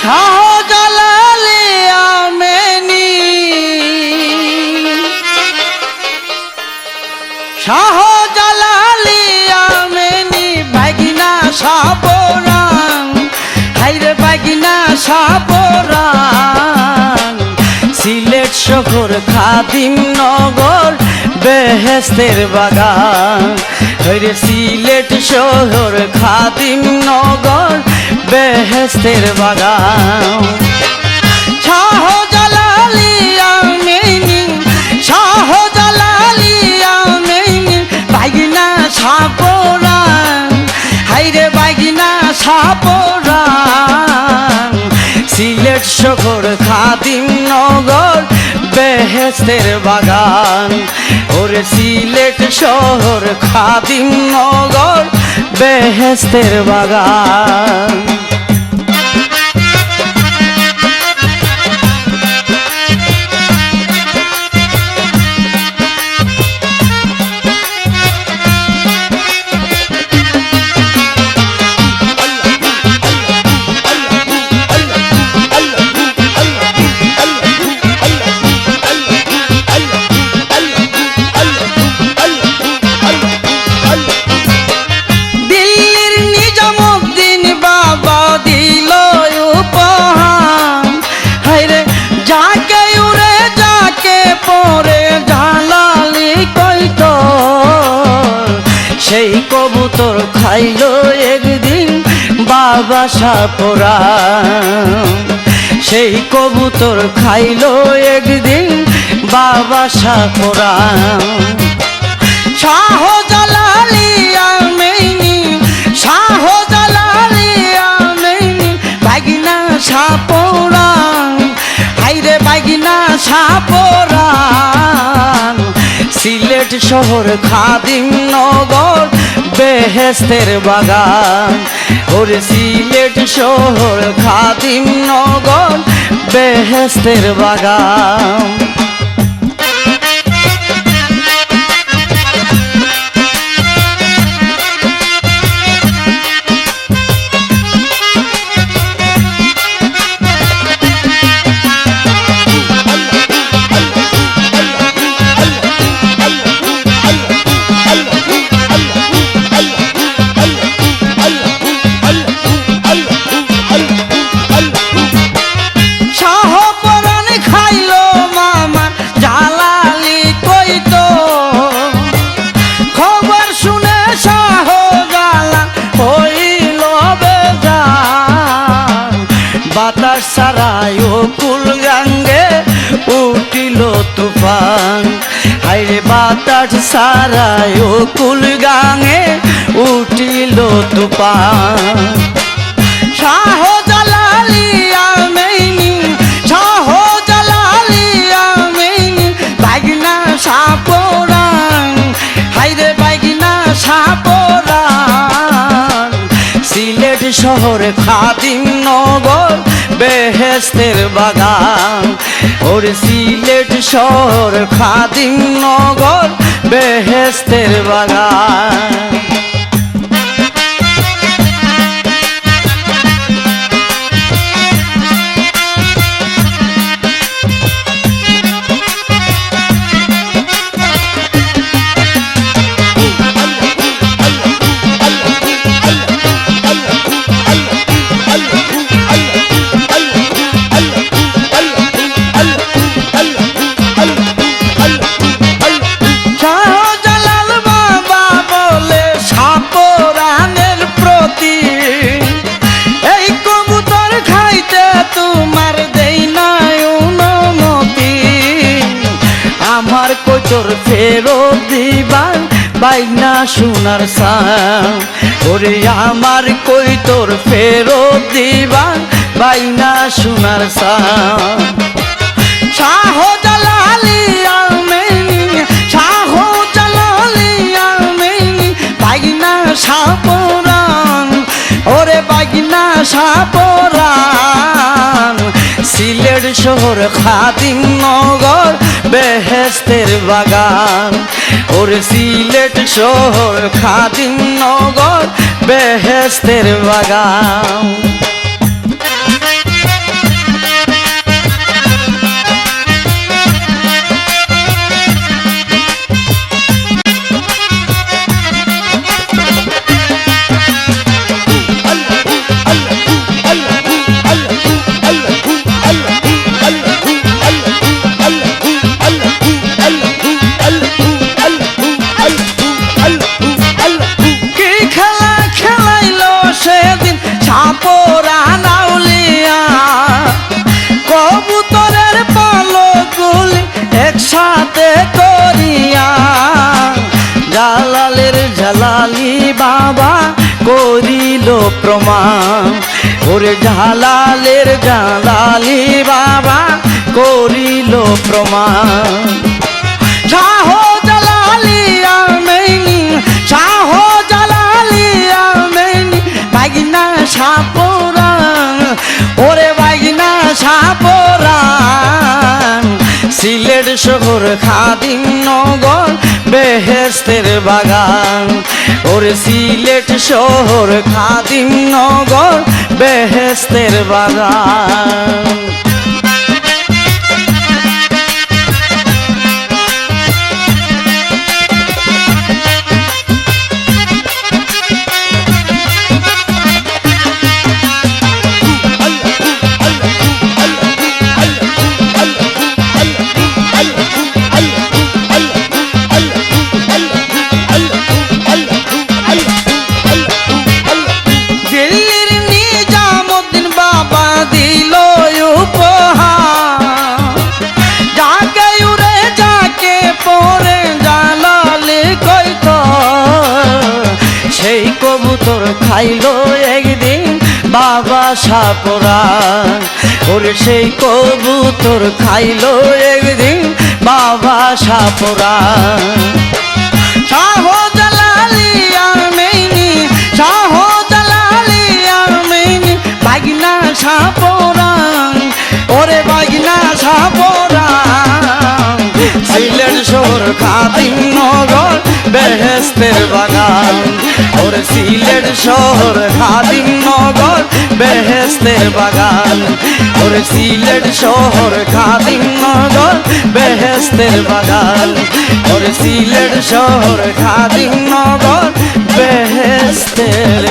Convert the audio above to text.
শাহজালালে শাহজালালি আমেনি বাগিনা সাবরান হাইরে বাগিনা সাবরান সিলেট শহর খাদিম নগর, বেহেস্তের বাগান। হইরে সিলেট শহর খাদিম নগর, বেহেস্তের বাগান। শাহজালালি আমিনি শাহজালালি বাইগিনা সিলেট শহর খাদিম নগর বেহেস্তের বাগান। ওরে সিলেট শহর খাদিম নগর বেহেস্তের বাগান। সেই কবুতর খাইল একদিন বাবা সাপরা। সেই কবুতর খাইল একদিন বাবা সাপরা। শাহজালালি শহর খাদিম নগর বেহেস্তের বাগান। ওর সিলেট শহর খাদিম নগর বেহেস্তের বাগান। তুফান। হাইরে বাতাস সারায় ও কুল গাঙে উঠিল তুফান। শাহজালালি শহর খাদিম নগর বেহেস্তের বাগান। ওর সিলেট শহর খাদিম নগর বেহেস্তের বাগান। বাইনা সোনার সাম ওরে আমার কই তোর ফেরত দিবা বাইনা সোনার সাম শাহজালালি সাহ শাহজালালি আমেনি বাইনা সাপরান। ওরে বাইনা সাপ সিলেট শহর খাদিম নগর বেহেস্তের বাগান। ওর সিলেট শহর খাদিম নগর বেহেস্তের বাগান। বাবা করিল প্রমাণ। ওরে জালালের জালালি বাবা করিল প্রমাণ। শাহ জালালি আমেনি শাহ জালালি আমেনি, বাগিনা সাপরান, ওরে বাগিনা সাপরান। সিলেট শহর খাদিম নগর বেহেস্তের বাগান। ওর সিলেট শহর খাদিম নগর বেহেস্তের বাগান। খাইলো একদিন বাবা সাপরা। ওরে সেই কবুতর খাইলো একদিন বাবা সাপরা। শাহ জালালি আরমেনি বাগিনা সাপরান ওরে বাগিনা সাপরান সিলেট শহর খাদিম নগর বেহেস্তের বাগান, ওরে সিলেট শহর খাদিম নগর বেহেস্তের বাগান। ওর সিলেট শহর খাদিম নগর বেহেস্তের বাগান। ওরে সিলেট শহর খাদিম নগর বেহেস্তের